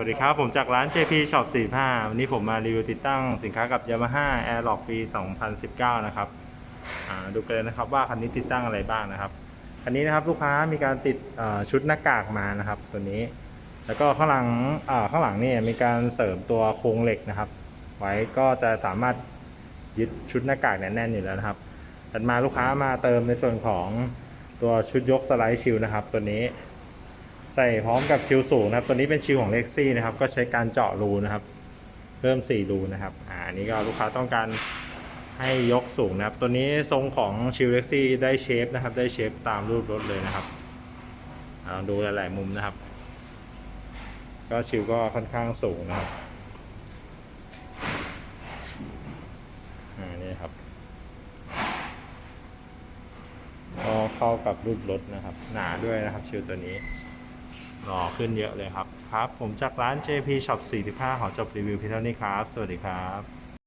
วัสดีครับ ผมจากร้าน JP Shop 45 วันนี้ผมมารีวิวติดตั้งสินค้ากับ Yamaha Airlock ปี 2019 นะครับดูกันเลยนะครับว่าคันนี้ติดตั้งอะไรบ้างนะครับ คันนี้นะครับลูกค้ามีการติดชุดหน้ากากมานะครับตัวนี้ แล้วก็ข้างหลังข้างหลังนี่มีการเสริมตัวโครงเหล็กนะครับ ไว้ก็จะสามารถยึดชุดหน้ากากเนี่ยแน่นอยู่แล้วนะครับถัดมาลูกค้ามาเติมในส่วนของตัวชุดยกสไลด์ชิลนะครับ ตัวนี้ ใส่พร้อมกับชิลสูงนะครับ ตัวนี้เป็นชิลของเล็กซี่นะครับ ก็ใช้การเจาะรูนะครับ เพิ่ม 4 รูนะครับ อ่า นี้ก็ลูกค้าต้องการให้ยกสูงนะครับ ตัวนี้ทรงของชิลเล็กซี่ได้เชฟนะครับ ได้เชฟตามรูปรถเลยนะครับเอาดูหลาย ๆ มุมนะครับ ก็ชิลก็ค่อนข้างสูงนะครับ อ่า นี่ครับก็เข้ากับรูปรถนะครับ หนาด้วยนะครับชิลตัวนี้ หล่อขึ้นเยอะเลยครับ ครับ ผมจากร้าน JP Shop 45 ขอจบรีวิวเพียงเท่านี้ครับ สวัสดีครับ